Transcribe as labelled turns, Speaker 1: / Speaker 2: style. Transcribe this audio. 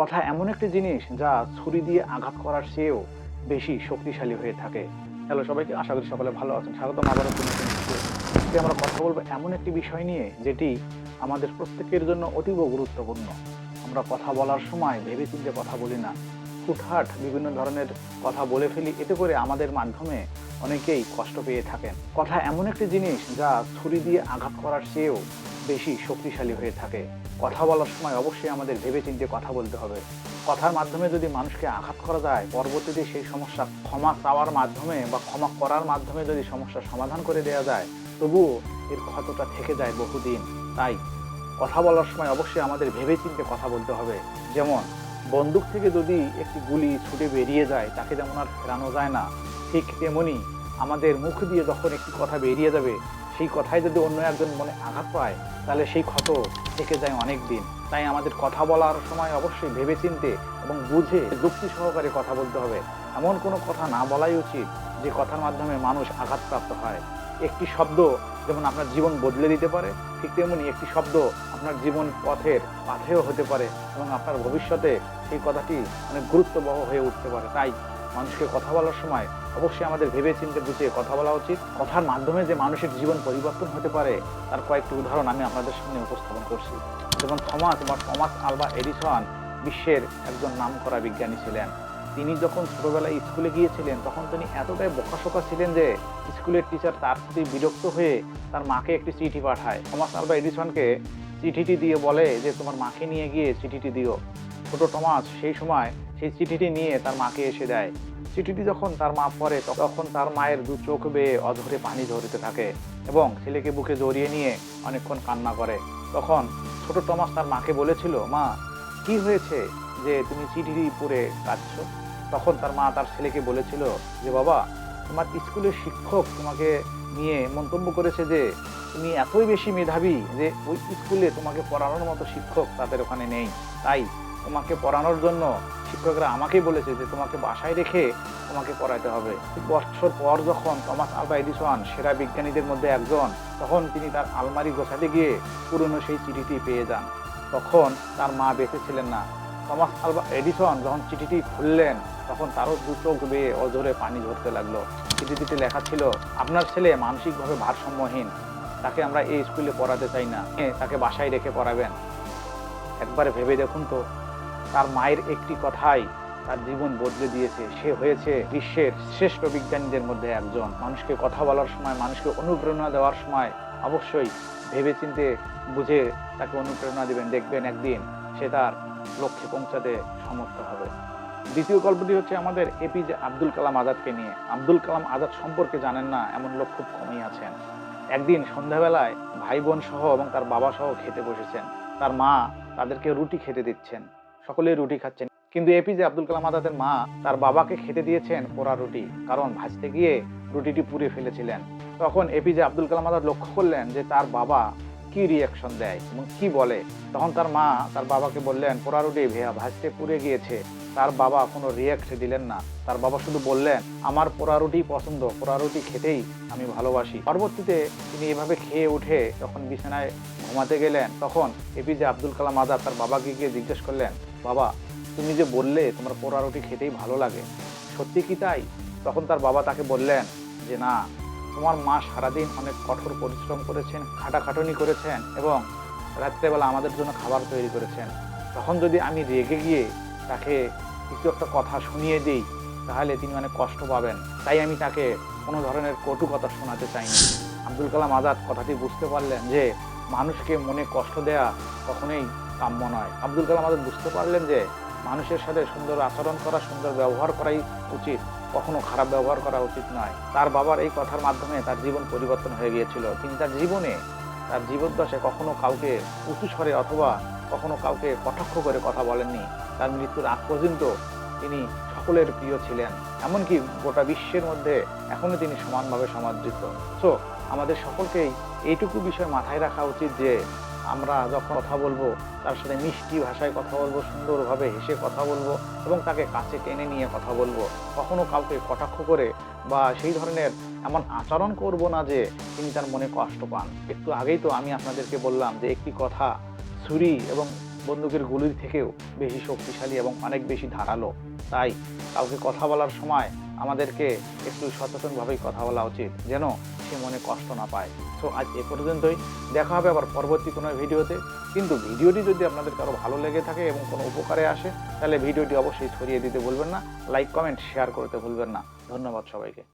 Speaker 1: কথা এমন একটি জিনিস যা ছুরি দিয়ে আঘাত করার চেয়েও বেশি শক্তিশালী হয়ে থাকে। হ্যালো সবাইকে, আশা করি সকলে ভালো আছেন। স্বাগতম আবারও আজকে আমরা কথা বলব এমন একটি বিষয় নিয়ে যেটি আমাদের প্রত্যেকের জন্য অতীব গুরুত্বপূর্ণ। আমরা কথা বলার সময় ভেবে চিন্তে কথা বলি না। হুটহাট বিভিন্ন ধরনের কথা বলে ফেলি, এতে করে আমাদের মাধ্যমে অনেকেই কষ্ট পেয়ে থাকেন। কথা এমন একটি জিনিস যা ছুরি দিয়ে আঘাত করার চেয়েও বেশি শক্তিশালী হয়ে থাকে। কথা বলার সময় অবশ্যই আমাদের ভেবে চিন্তে কথা বলতে হবে। কথার মাধ্যমে যদি মানুষকে আঘাত করা যায়, পরবর্তীতে সেই সমস্যা ক্ষমা চাওয়ার মাধ্যমে বা ক্ষমা করার মাধ্যমে যদি সমস্যার সমাধান করে দেওয়া যায় তবুও এর ক্ষতটা থেকে যায় বহুদিন। তাই কথা বলার সময় অবশ্যই আমাদের ভেবে চিন্তে কথা বলতে হবে। যেমন, বন্দুক থেকে যদি একটি গুলি ছুটে বেরিয়ে যায়, তাকে যেমন আর ফেরানো যায় না, ঠিক তেমনি আমাদের মুখ দিয়ে যখন একটি কথা বেরিয়ে যাবে সেই কথায় যদি অন্য একজন মনে আঘাত পায়, তাহলে সেই ক্ষত থেকে যায় অনেক দিন। তাই আমাদের কথা বলার সময় অবশ্যই ভেবে চিনতে এবং বুঝে যুক্তি সহকারে কথা বলতে হবে। এমন কোনো কথা না বলাই উচিত যে কথার মাধ্যমে মানুষ আঘাতপ্রাপ্ত হয়। একটি শব্দ যেমন আপনার জীবন বদলে দিতে পারে, ঠিক তেমনি একটি শব্দ আপনার জীবন পথের পাথেও হতে পারে এবং আপনার ভবিষ্যতে সেই কথাটি অনেক গুরুত্ববহ হয়ে উঠতে পারে। তাই মানুষকে কথা বলার সময় অবশ্যই আমাদের ভেবে চিন্তে বুঝে কথা বলা উচিত। কথার মাধ্যমে যে মানুষের জীবন পরিবর্তন হতে পারে, তার কয়েকটি উদাহরণ আমি আপনাদের সামনে উপস্থাপন করছি। যেমন থমাস বা থমাস আলবা এডিসন, বিশ্বের একজন নামকরা বিজ্ঞানী ছিলেন। তিনি যখন ছোটবেলায় স্কুলে গিয়েছিলেন, তখন তিনি এতটাই বোকাশোকা ছিলেন যে স্কুলের টিচার তার প্রতি বিরক্ত হয়ে তার মাকে একটি চিঠি পাঠায়। থমাস আলবা এডিসনকে চিঠিটি দিয়ে বলে যে, তোমার মাকে নিয়ে গিয়ে চিঠিটি দিও। ছোট টমাস সেই সময় সেই চিঠিটি নিয়ে তার মাকে এসে দেয়। চিঠিটি যখন তার মা পড়ে, তখন তার মায়ের দু চোখ বেয়ে অধরে পানি ঝরতে থাকে এবং ছেলেকে বুকে জড়িয়ে নিয়ে অনেকক্ষণ কান্না করে। তখন ছোট টমাস তার মাকে বলেছিল, মা, কি হয়েছে যে তুমি চিঠিটি পড়ে কাঁদছো? তখন তার মা তার ছেলেকে বলেছিল যে, বাবা, তোমার স্কুলের শিক্ষক তোমাকে নিয়ে মন্তব্য করেছে যে, তুমি এতই বেশি মেধাবী যে ওই স্কুলে তোমাকে পড়ানোর মতো শিক্ষক তাদের ওখানে নেই। তাই তোমাকে পড়ানোর জন্য শিক্ষকরা আমাকেই বলেছে যে তোমাকে বাসায় রেখে তোমাকে পড়াতে হবে। বছর পর যখন টমাস আলবা এডিসন সেরা বিজ্ঞানীদের মধ্যে একজন, তখন তিনি তার আলমারি গোছাতে গিয়ে পুরনো সেই চিঠিটি পেয়ে যান। তখন তার মা বেঁচে ছিলেন না। টমাস আলবা এডিসন যখন চিঠিটি খুললেন, তখন তারও দু চোখ বেয়ে অজরে পানি ঝরতে লাগল। চিঠিটিতে লেখা ছিল, আপনার ছেলে মানসিকভাবে ভারসাম্যহীন। তাকে আমরা এই স্কুলে পড়াতে চাই না। তাকে বাসায় রেখে পড়াবেন। একবার ভেবে দেখুন তো তার মায়ের একটি কথাই তার জীবন বদলে দিয়েছে। সে হয়েছে বিশ্বের শ্রেষ্ঠ বিজ্ঞানীদের মধ্যে একজন। মানুষকে কথা বলার সময়, মানুষকে অনুপ্রেরণা দেওয়ার সময় অবশ্যই ভেবেচিন্তে বুঝে তাকে অনুপ্রেরণা দিবেন। দেখবেন একদিন সে তার লক্ষ্যে পৌঁছাতে সমর্থ হবে। দ্বিতীয় গল্পটি হচ্ছে আমাদের এপিজে আব্দুল কালাম আজাদকে নিয়ে। আব্দুল কালাম আজাদ সম্পর্কে জানেন না, এমন লোক খুব কমই আছেন। একদিন সন্ধ্যাবেলায় ভাই বোন সহ এবং তার বাবা সহ খেতে বসেছেন। তার মা তাদেরকে রুটি খেতে দিচ্ছেন। সকলেই রুটি খাচ্ছেন। কিন্তু এপিজে আব্দুল কালাম আজাদের মা তার বাবাকে খেতে দিয়েছেন পোড়া রুটি, কারণ ভাজতে গিয়ে রুটিটি পুড়ে ফেলেছিলেন। তখন এপিজে আব্দুল কালাম আজাদ লক্ষ্য করলেন যে তার বাবা কি রিয়াকশন দেয় এবং কি বলে। তখন তার মা তার বাবাকে বললেন, পোড়া রুটি ভেয়া, ভাজতে পুড়ে গিয়েছে। তার বাবা কোনো রিয়াক্ট দিলেন না। তার বাবা শুধু বললেন, আমার পোড়া রুটি পছন্দ, পোড়া রুটি খেতেই আমি ভালোবাসি। পরবর্তীতে তিনি এভাবে খেয়ে উঠে যখন বিছানায় ঘুমাতে গেলেন, তখন এপিজে আব্দুল কালাম আজাদ তার বাবাকে গিয়ে জিজ্ঞেস করলেন বাবা, তুমি যে বললে তোমার পোড়া রুটি খেতেই ভালো লাগে, সত্যি কি তাই? তখন তার বাবা তাকে বললেন যে, না, তোমার মা সারাদিন অনেক কঠোর পরিশ্রম করেছেন, খাটাখাটনি করেছেন এবং রাত্রেবেলা আমাদের জন্য খাবার তৈরি করেছেন। তখন যদি আমি রেগে গিয়ে তাকে কিছু একটা কথা শুনিয়ে দিই, তাহলে তিনি অনেক কষ্ট পাবেন। তাই আমি তাকে কোনো ধরনের কটু কথা শোনাতে চাইনি। আব্দুল কালাম আজাদ কথাটি বুঝতে পারলেন যে, মানুষকে মনে কষ্ট দেয়া কখনোই কাম্য নয়। আব্দুল কালাম আজাদ বুঝতে পারলেন যে মানুষের সাথে সুন্দর আচরণ করা, সুন্দর ব্যবহার করাই উচিত। কখনো খারাপ ব্যবহার করা উচিত নয়। তার বাবার এই কথার মাধ্যমে তার জীবন পরিবর্তন হয়ে গিয়েছিল। তিনি তার জীবনে, তার জীবদ্দশায় কখনো কাউকে উঁচু স্বরে অথবা কখনো কাউকে কটাক্ষ করে কথা বলেননি। তার মৃত্যুর আগ পর্যন্ত তিনি সকলের প্রিয় ছিলেন। এমনকি গোটা বিশ্বের মধ্যে এখনও তিনি সমানভাবে সমাদৃত। সো আমাদের সকলকেই এইটুকু বিষয় মাথায় রাখা উচিত যে আমরা যখন কথা বলব, তার সাথে মিষ্টি ভাষায় কথা বলব, সুন্দরভাবে হেসে কথা বলব এবং তাকে কাছে টেনে নিয়ে কথা বলব, কখনো কাউকে কটাক্ষ করে বা সেই ধরনের এমন আচরণ করব না যে তিনি তার মনে কষ্ট পান। একটু আগেই তো আমি আপনাদেরকে বললাম যে একটি কথা ছুরি এবং বন্দুকের গুলির থেকেও বেশি শক্তিশালী এবং অনেক বেশি ধারালো। তাই কাউকে কথা বলার সময় আমাদেরকে একটু সচেতনভাবেই কথা বলা উচিত। যেন সে মনে কষ্ট না পায়। সো আজ এ পর্যন্তই। দেখা হবে আবার পরবর্তী কোনো ভিডিওতে। কিন্তু ভিডিওটি যদি আপনাদের কারও ভালো লেগে থাকে এবং কোনো উপকারে আসে, তাহলে ভিডিওটি অবশ্যই ছড়িয়ে দিতে ভুলবেন না। লাইক কমেন্ট শেয়ার করতে ভুলবেন না। ধন্যবাদ সবাইকে।